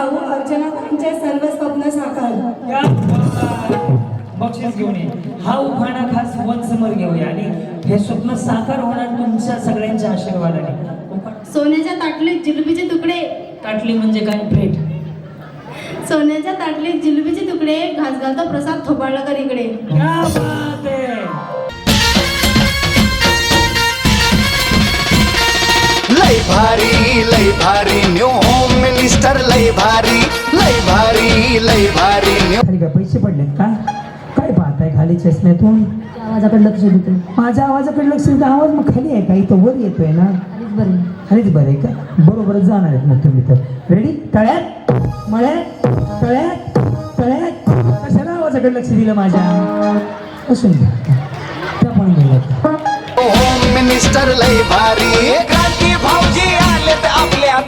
भाऊ अर्चनाताईंचे सर्व स्वप्न साकार. बक्षीस घेऊन ये. हा उखाणा खास वन समोर घेऊया. आणि हे स्वप्न साकार होणार तुमच्या सगळ्यांच्या आशीर्वादाने. सोन्याच्या ताटलीत जिलबीचे तुकडे. ताटली म्हणजे काय? प्लेट. सोन्याच्या ताटलीत जिलबीचे तुकडे. घास घालता प्रसाद थोबाळला कर इकडे. क्या बात है लय भारी लय भारी. मिनिस्टर लय भारी लय भारी लय भारी खाली काय पैसे पडलेत काय काय पाहताय खाली चष्म्यातून? आवाजाकडे लक्ष देतो माझ्या आवाजाकडे लक्ष द्या आवाज मग खाली आहे का? इथं वर येतोय ना? आधीच बरे खालीच बरं आहे का? बरोबरच जाणार आहेत मग तुम्ही तर. रेडी तळ्यात? मळ्यात? तळ्यात? तळ्यात? कशाला आवाजाकडे लक्ष दिलं माझ्या? असून घ्या त्या पण गेलं होम मिनिस्टर लय भारी क्रांती भाऊजी आलेत आपल्या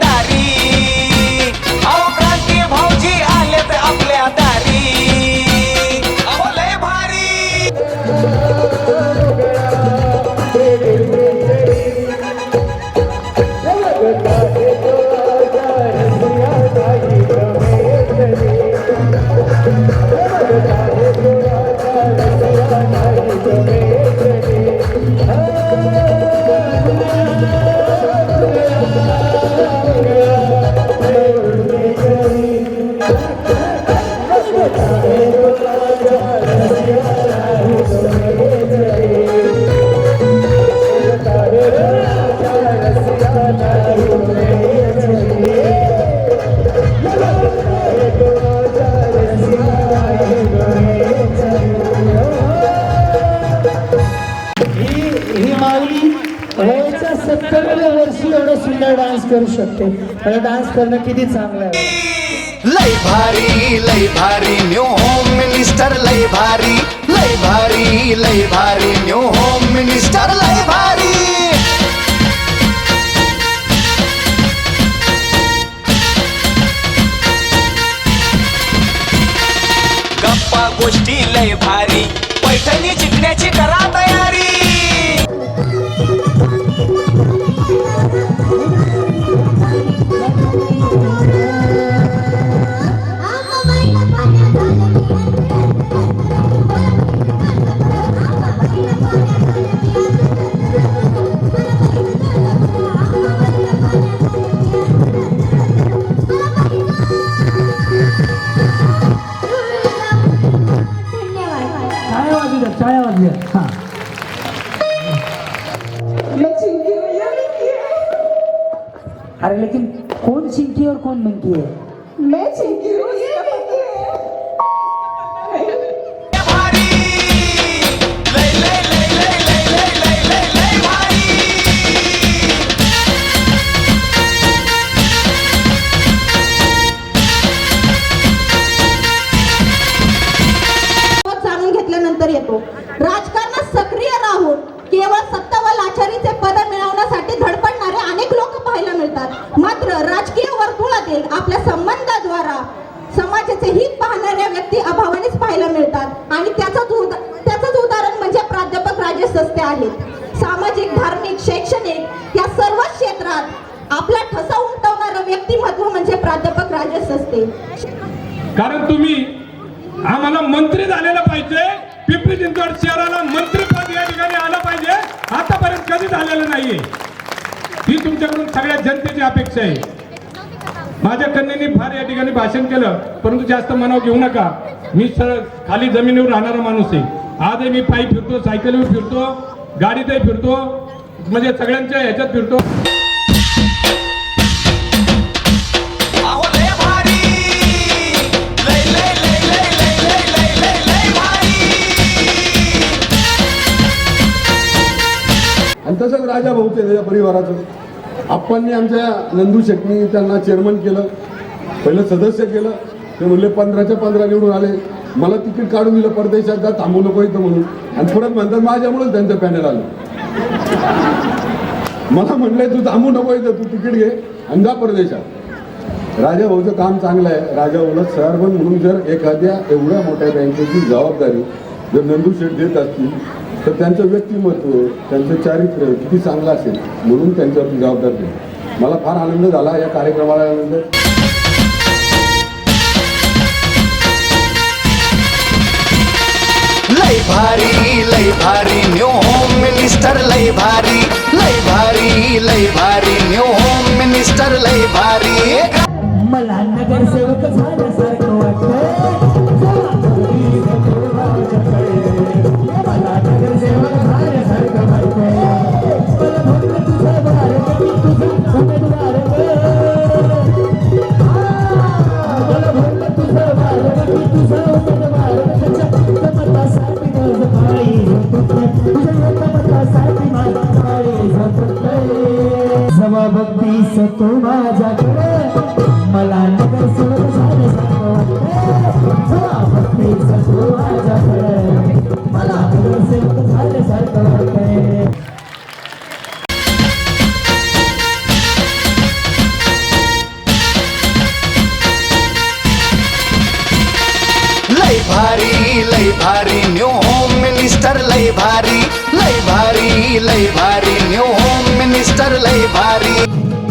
वयाच्या सत्तरव्या वर्षी एवढं सुंदर डान्स करू शकते. मला डान्स करणं किती चांगलं आहे. लय भारी लय भारी न्यू होम मिनिस्टर लय भारी. लय भारी लय भारी न्यू होम मिनिस्टर लय भारी. गप्पा गोष्टी लय भारी. पैठणी जिंकण्याची करा. मंत्री झालेला पाहिजे. पिंपरी चिंचवड शहराला मंत्रीपद या ठिकाणी आलं पाहिजे. आतापर्यंत कधी झालेलं नाहीये. ही तुमच्याकडून सगळ्या जनतेची अपेक्षा आहे. माझ्या कन्येने फार या ठिकाणी भाषण केलं परंतु जास्त मनाव घेऊ नका. मी सरळ खाली जमिनीवर राहणारा माणूस आहे. आजही मी पायी फिरतो सायकलीवर फिरतो गाडीतही फिरतो म्हणजे सगळ्यांच्या ह्याच्यात फिरतो. तसंच राजा भाऊचे त्याच्या परिवाराचं. आप्पांनी आमच्या नंदू शेटनी त्यांना चेअरमन केलं पहिलं सदस्य केलं. ते म्हणले पंधराच्या पंधरा निवडून आले. मला तिकीट काढून दिलं परदेशात का थांबू नको इथं म्हणून. आणि परत म्हणतात माझ्यामुळेच त्यांचं पॅनल आलं. मला म्हणलंय तू थांबू नको इथं तू तिकीट घे आणि जा परदेशात. राजा भाऊचं काम चांगलं आहे. राजा भाऊला चेअरमन म्हणून जर एखाद्या एवढ्या मोठ्या बँकेची जबाबदारी जर नंदू शेठ देत असतील तर त्यांचं व्यक्तिमत्व त्यांचं चारित्र किती चांगलं असेल म्हणून त्यांच्यावर जबाबदार दिली मला फार आनंद झाला या कार्यक्रमाला आनंद लय भारी लय भारी न्यू होम मिनिस्टर लय भारी. लय भारी लय भारी न्यू होम मिनिस्टर लय भारी. मला नगरसेवक झाल्यासारखं वाटतं भावा भक्ती सतो माझ्याकडे मला नगर सोड झाले भक्ती सतो माझ्याकडे मला नगर सोड झाले भारी लय भारी न्यू होम मिनिस्टर लय भारी लय भारी लय भारी. मिस्टर लय भारी.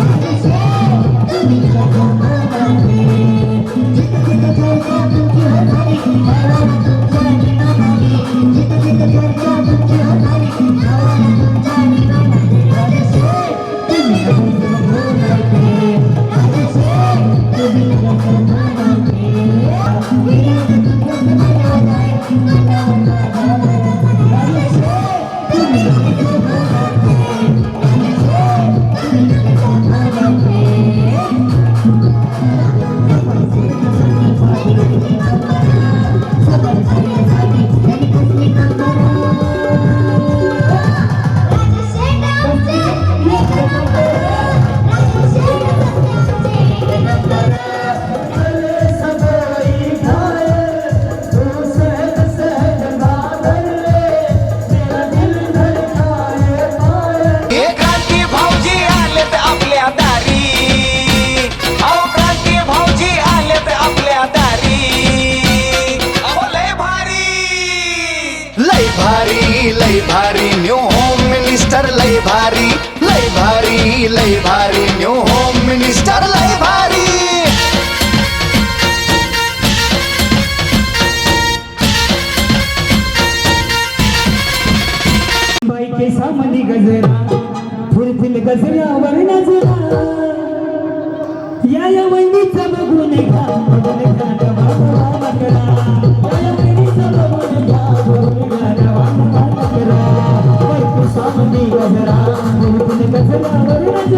भारी लय भारी न्यू होम मिनिस्टर लय भारी. बाईके सामनी गजरा फुलफुल गजरा वर्ण जरा या या वहिनीचा बघून घ्या बघून घ्या बाबा बघा या या वहिनीचा बघून घ्या बघून घ्या बाबा बघा बाईके सामनी गजरा फुलफुल गजरा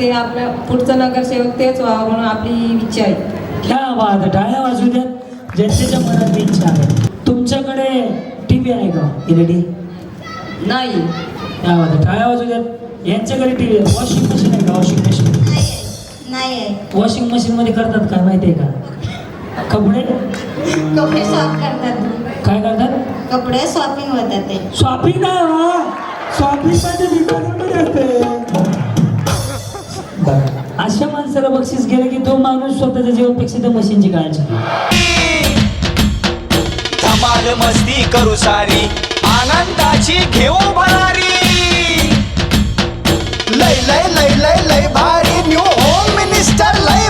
ते आपल्या पुढचं नगरसेवक तेच व्हावं म्हणून आपली इच्छा आहे. क्या आहे. टाळ्या वाजू द्यात ज्यांच्या मनात इच्छा आहे. तुमच्याकडे टीव्ही आहे का? एलईडी नाही. क्या आहे. टाळ्या वाजू द्यात यांच्याकडे टीव्ही आहे. वॉशिंग मशीन आहे का? वॉशिंग मशीन नाही आहे. वॉशिंग मशीन मध्ये करतात काय माहिती आहे का? कपडे? कपडे स्वॅप करतात. काय करतात? कपडे स्वॅपिंग होतात ते. शॉपिंग नाही हो. शॉपिंगमध्ये असते. अशा माणसाला बक्षीस गेलं की तो माणूस स्वतःच्या जीवापेक्षा त्या मशीनची काळजी धमाल मस्ती करू सारी आनंदाची घेऊ भरारी. लय लय लय लय लय भारी न्यू होम मिनिस्टर लय